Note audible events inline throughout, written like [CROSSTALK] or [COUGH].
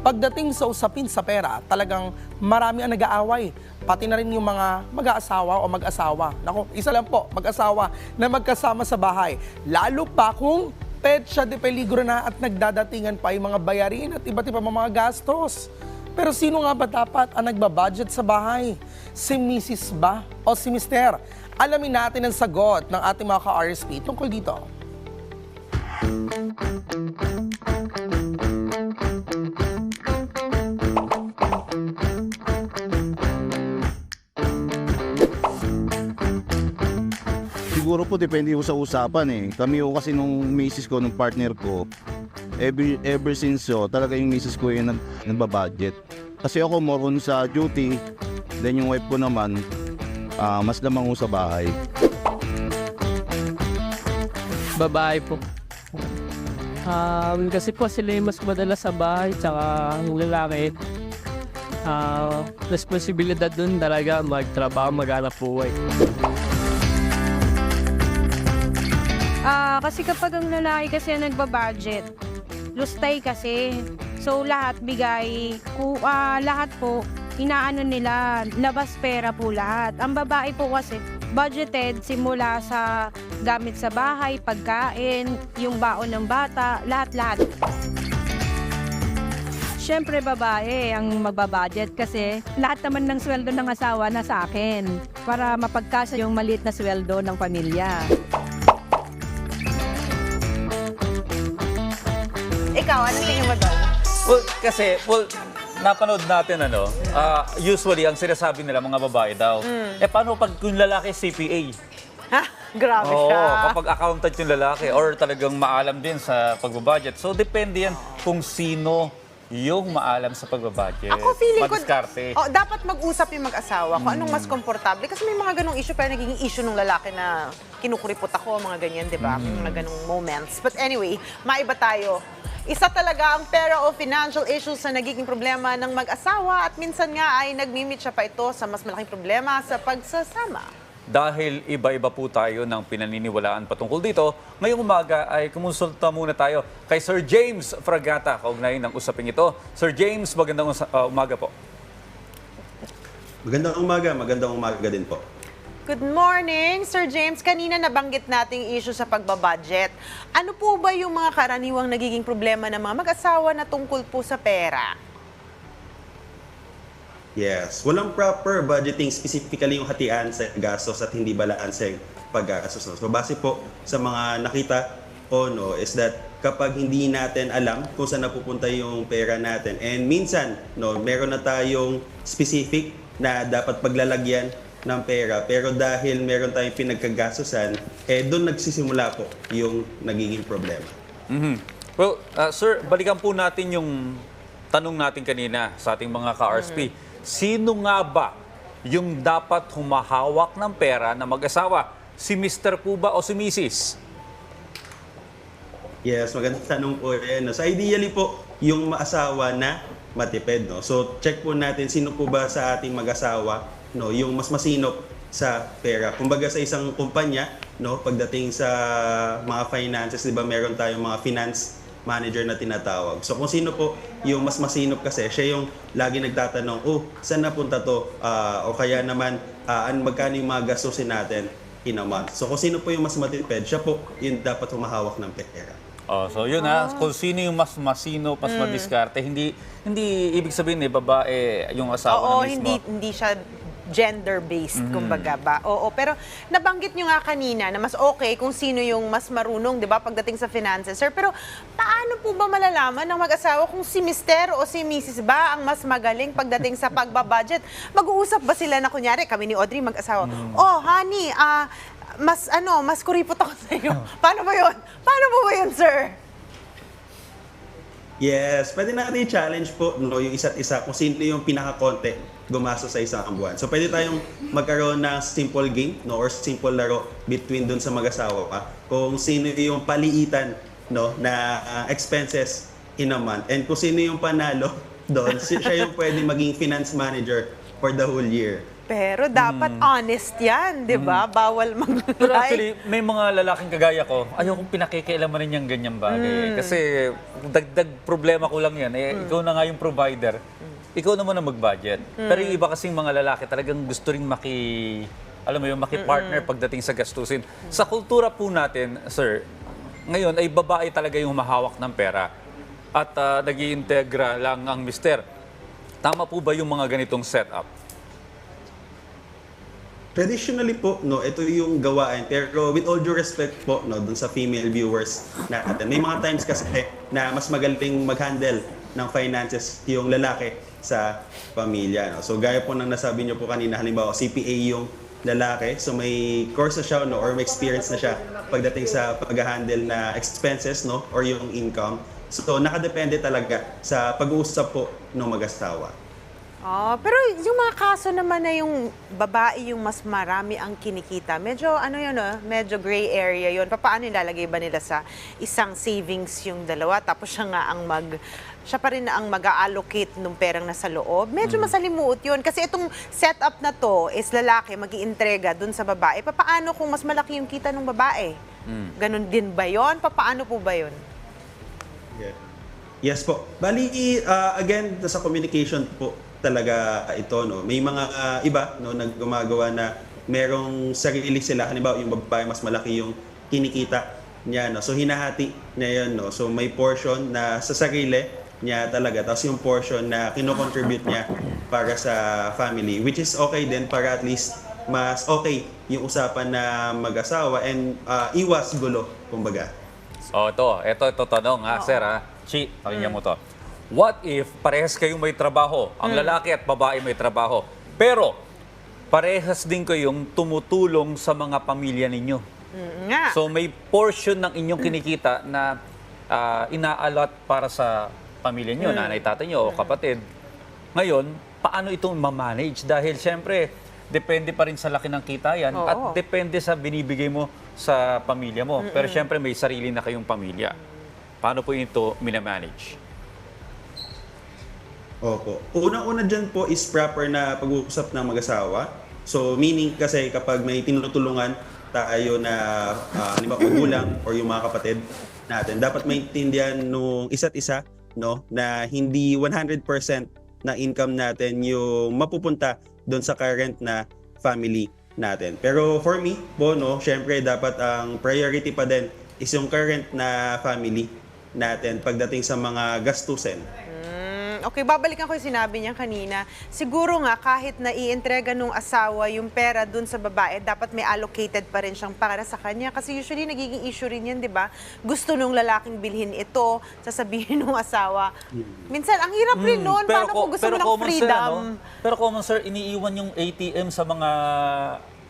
Pagdating sa usapin sa pera, talagang marami ang nag-aaway. Pati na rin yung mga mag-aasawa o mag-asawa. Nako, isa lang po, mag-asawa na magkasama sa bahay. Lalo pa kung petsa de peligro na at nagdadatingan pa yung mga bayarin at iba't iba mga gastos. Pero sino nga ba dapat ang nagbabudget sa bahay? Si Mrs. ba o si Mr.? Alamin natin ang sagot ng ating mga ka-RSP tungkol dito. Siguro po depende po sa usapan eh. Kami po kasi nung misis ko, nung partner ko, ever, ever since so, talaga yung misis ko yung nag, nagbabudget. Kasi ako more on sa duty, then yung wife ko naman, ah, mas lamang ko sa bahay. babae po. Um, kasi po sila yung mas madalas sa bahay, tsaka yung lalaki, ah, responsibilidad dun talaga magtrabaho, maghanap buhay. Ah, kasi kapag ang lalaki kasi ang nagbabudget, lustay kasi. So lahat bigay, ku, ah, lahat po inaano nila, labas pera po lahat. Ang babae po kasi budgeted simula sa gamit sa bahay, pagkain, yung baon ng bata, lahat-lahat. Siyempre babae ang magbabudget kasi lahat naman ng sweldo ng asawa na sa akin para mapagkasya yung maliit na sweldo ng pamilya. Ikaw, ano tingin mo doon? Well, kasi, well, napanood natin ano, ah, usually ang sinasabi nila mga babae daw. Eh paano pag yung lalaki CPA? Ha? Grabe Oo, siya. kapag accountant yung lalaki or talagang maalam din sa pagbabudget. So depende yan kung sino yung maalam sa pagbabudget. Ako feeling ko, Madiskarte. oh, dapat mag-usap yung mag-asawa kung anong mas komportable. Kasi may mga ganong issue, pero nagiging issue ng lalaki na kinukuripot ako, mga ganyan, di ba? May Mga ganong moments. But anyway, maiba tayo. Isa talaga ang pera o financial issues na nagiging problema ng mag-asawa at minsan nga ay nagmimit siya pa ito sa mas malaking problema sa pagsasama. Dahil iba-iba po tayo ng pinaniniwalaan patungkol dito, ngayong umaga ay kumonsulta muna tayo kay Sir James Fragata kaugnay ng usaping ito. Sir James, magandang uh, umaga po. Magandang umaga, magandang umaga din po. Good morning, Sir James. Kanina nabanggit nating issue sa pagbabudget. Ano po ba yung mga karaniwang nagiging problema ng mga mag-asawa na tungkol po sa pera? Yes, walang proper budgeting specifically yung hatian sa gastos at hindi balaan sa paggastos. So base po sa mga nakita o no is that kapag hindi natin alam kung saan napupunta yung pera natin and minsan no meron na tayong specific na dapat paglalagyan ng pera pero dahil meron tayong pinagkagastosan eh doon nagsisimula po yung nagiging problema. Mhm. Well, uh, sir, balikan po natin yung tanong natin kanina sa ating mga ka-RSP. Sino nga ba yung dapat humahawak ng pera na mag-asawa? Si Mr. po ba o si Mrs.? Yes, magandang tanong po yan. no? So ideally po, yung maasawa na matipid. No? So check po natin sino po ba sa ating mag-asawa no, yung mas masinop sa pera. Kumbaga sa isang kumpanya, no, pagdating sa mga finances, 'di ba, meron tayong mga finance manager na tinatawag. So kung sino po yung mas masinop kasi, siya yung lagi nagtatanong, oh, saan napunta to? Ah, o kaya naman, ah, an magkano yung mga gastusin natin in a month. So kung sino po yung mas matipid, siya po yung dapat humahawak ng pera. Oh, so yun ha, kung sino yung mas masino, mas madiskarte, hindi hindi ibig sabihin eh babae yung asawa Oo, na mismo. hindi hindi siya gender-based, kumbaga ba? Oo, pero nabanggit nyo nga kanina na mas okay kung sino yung mas marunong, di ba, pagdating sa finances. Sir, pero paano po ba malalaman ng mag-asawa kung si Mister o si Mrs. ba ang mas magaling pagdating sa pagbabudget? Mag-uusap ba sila na kunyari, kami ni Audrey mag-asawa, oh, honey, ah, mas ano, mas kuripot ako sa iyo. [LAUGHS] Paano ba yun? Paano po ba yun, sir? Yes, pwede natin i-challenge po no, yung isa't isa kung sino yung pinaka-konti gumastos sa isang buwan. So pwede tayong magkaroon ng simple game no, or simple laro between dun sa mag-asawa pa. Kung sino yung paliitan no, na uh, expenses in a month. And kung sino yung panalo [LAUGHS] doon, si- siya yung pwede maging finance manager for the whole year. Pero dapat honest yan, di ba? Bawal mag-lie. Pero actually, may mga lalaking kagaya ko, ayaw kong pinakikialaman rin yung ganyang bagay. Kasi dagdag problema ko lang yan. Eh, Ikaw na nga yung provider. Ikaw naman ang mag-budget. Pero yung iba kasing mga lalaki talagang gusto rin maki alam mo yung maki-partner pagdating sa gastusin. Sa kultura po natin, sir, ngayon ay babae talaga yung humahawak ng pera at uh, nag integra lang ang mister. Tama po ba yung mga ganitong setup? Traditionally po, no, ito yung gawain. Pero with all due respect po, no, dun sa female viewers natin. May mga times kasi na mas magaling mag-handle ng finances yung lalaki sa pamilya. No? So gaya po ng nasabi niyo po kanina, halimbawa CPA yung lalaki, so may course na siya no, or may experience na siya pagdating sa pag-handle na expenses no, or yung income. So nakadepende talaga sa pag-uusap po ng mag-asawa. Oh, pero yung mga kaso naman na yung babae yung mas marami ang kinikita, medyo ano yun, oh, medyo gray area yun. Paano nilalagay ba nila sa isang savings yung dalawa tapos siya nga ang mag siya pa rin na ang mag-allocate ng perang nasa loob. Medyo masalimuot yun. Kasi itong setup na to is lalaki mag iintrega dun sa babae. Paano kung mas malaki yung kita ng babae? Ganon din ba yon? Paano po ba yun? Yeah. Yes po. Bali, uh, again, sa communication po talaga ito. No? May mga uh, iba no, na gumagawa na merong sarili sila. Halimbawa, yung babae mas malaki yung kinikita niya. No? So, hinahati niya yun. No? So, may portion na sa sarili niya talaga. Tapos yung portion na kinocontribute niya para sa family. Which is okay din para at least mas okay yung usapan na mag-asawa and uh, iwas gulo, kumbaga. Oh, ito. Ito, ito tanong ha, sir ha. Chi, pakinggan mo to. What if parehas kayong may trabaho? Ang lalaki at babae may trabaho. Pero, parehas din kayong tumutulong sa mga pamilya ninyo. Mm, nga. So, may portion ng inyong kinikita na ah, inaalot para sa pamilya nyo, nanay, tatay nyo, o kapatid. Ngayon, paano ito ma-manage? Dahil syempre, depende pa rin sa laki ng kita yan Oo. at depende sa binibigay mo sa pamilya mo. Pero syempre, may sarili na kayong pamilya. Paano po ito minamanage? Opo. Unang-una dyan po is proper na pag-uusap ng mag-asawa. So, meaning kasi kapag may tinutulungan tayo na uh, halimbawa magulang or yung mga kapatid natin, dapat maintindihan nung isa't isa no na hindi 100% na income natin yung mapupunta doon sa current na family natin. Pero for me po no, syempre dapat ang priority pa din is yung current na family natin pagdating sa mga gastusin. Mm, okay, babalikan ko yung sinabi niya kanina. Siguro nga, kahit na ientrega nung asawa yung pera dun sa babae, dapat may allocated pa rin siyang para sa kanya. Kasi usually, nagiging issue rin yan, di ba? Gusto nung lalaking bilhin ito, sasabihin nung asawa. Minsan, ang hirap rin nun. Paano ko- kung gusto mo ng common, freedom? Sir, ano? Pero common sir, iniiwan yung ATM sa mga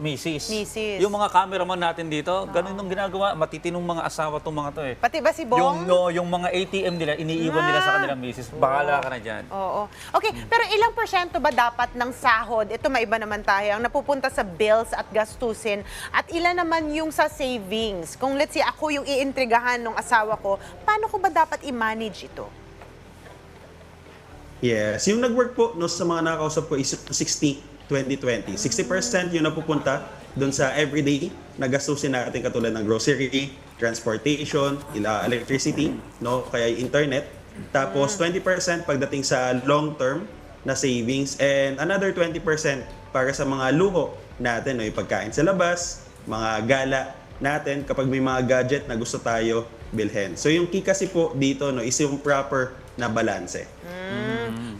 misis. Misis. Yung mga cameraman natin dito, ganun yung ginagawa. Matitinong mga asawa tong mga to eh. Pati ba si Bong? Yung, no, yung mga ATM nila, iniiwan nila sa Ah. kanilang misis. Bahala ka na dyan. Oo. Okay, pero ilang porsyento ba dapat ng sahod? Ito maiba naman tayo. Ang napupunta sa bills at gastusin. At ilan naman yung sa savings? Kung let's say ako yung iintrigahan ng asawa ko, paano ko ba dapat i-manage ito? Yes, yung nag-work po no, sa mga nakakausap ko is 60-20-20. 60% yung napupunta doon sa everyday na gastusin natin katulad ng grocery, transportation, ila- electricity, no, kaya internet. Tapos 20% pagdating sa long-term na savings and another 20% para sa mga luho natin, no, pagkain sa labas, mga gala natin kapag may mga gadget na gusto tayo bilhin. So yung key kasi po dito no, is yung proper na balanse.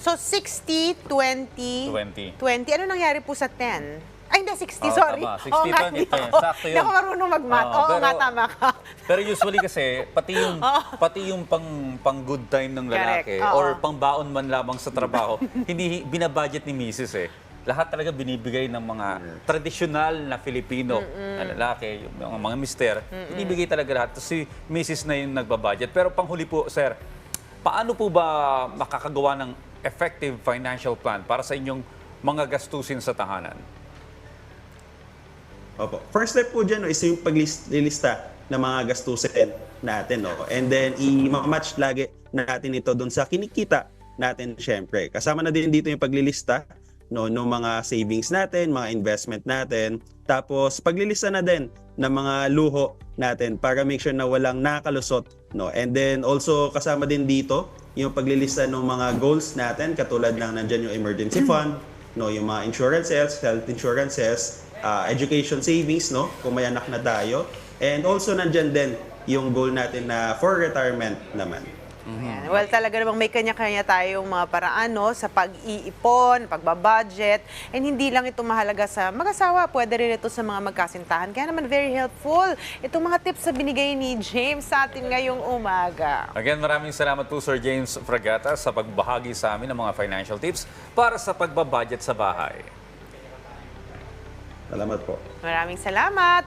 So 60, 20, 20. 20. Ano nangyari po sa 10? Ay, hindi, 60, Oo, sorry. tama. 60, Oo nga, 20, hindi ako, sakto hindi yun. ako marunong mag-math. Oo, Oo, pero- nga, tama ka. Pero usually kasi, pati yung, [LAUGHS] pati yung pang, pang good time ng lalaki Correct, oo. or pang baon man lamang sa trabaho, [LAUGHS] hindi binabudget ni misis eh. Lahat talaga binibigay ng mga tradisyonal na Filipino na lalaki, yung mga, mga mister, binibigay talaga lahat. Tapos si misis na yung nagbabudget. Pero panghuli po, sir, paano po ba makakagawa ng effective financial plan para sa inyong mga gastusin sa tahanan? Opo. First step po dyan no, is yung paglilista ng mga gastusin natin. No? And then, i-match lagi natin ito doon sa kinikita natin syempre. Kasama na din dito yung paglilista no ng mga savings natin, mga investment natin. Tapos paglilista na din ng mga luho natin para make sure na walang nakalusot, no. And then also kasama din dito yung paglilista ng mga goals natin katulad ng nandiyan yung emergency fund, no, yung mga insurances, health insurances, uh, education savings, no, kung may anak na tayo. And also nandiyan din yung goal natin na for retirement naman. Ayan. Well, talaga namang may kanya-kanya tayong mga paraan no, sa pag-iipon, pagbabudget, and hindi lang ito mahalaga sa mag-asawa, pwede rin ito sa mga magkasintahan. Kaya naman very helpful itong mga tips na binigay ni James sa atin ngayong umaga. Again, maraming salamat po Sir James Fragata sa pagbahagi sa amin ng mga financial tips para sa pagbabudget sa bahay. Salamat po. Maraming salamat!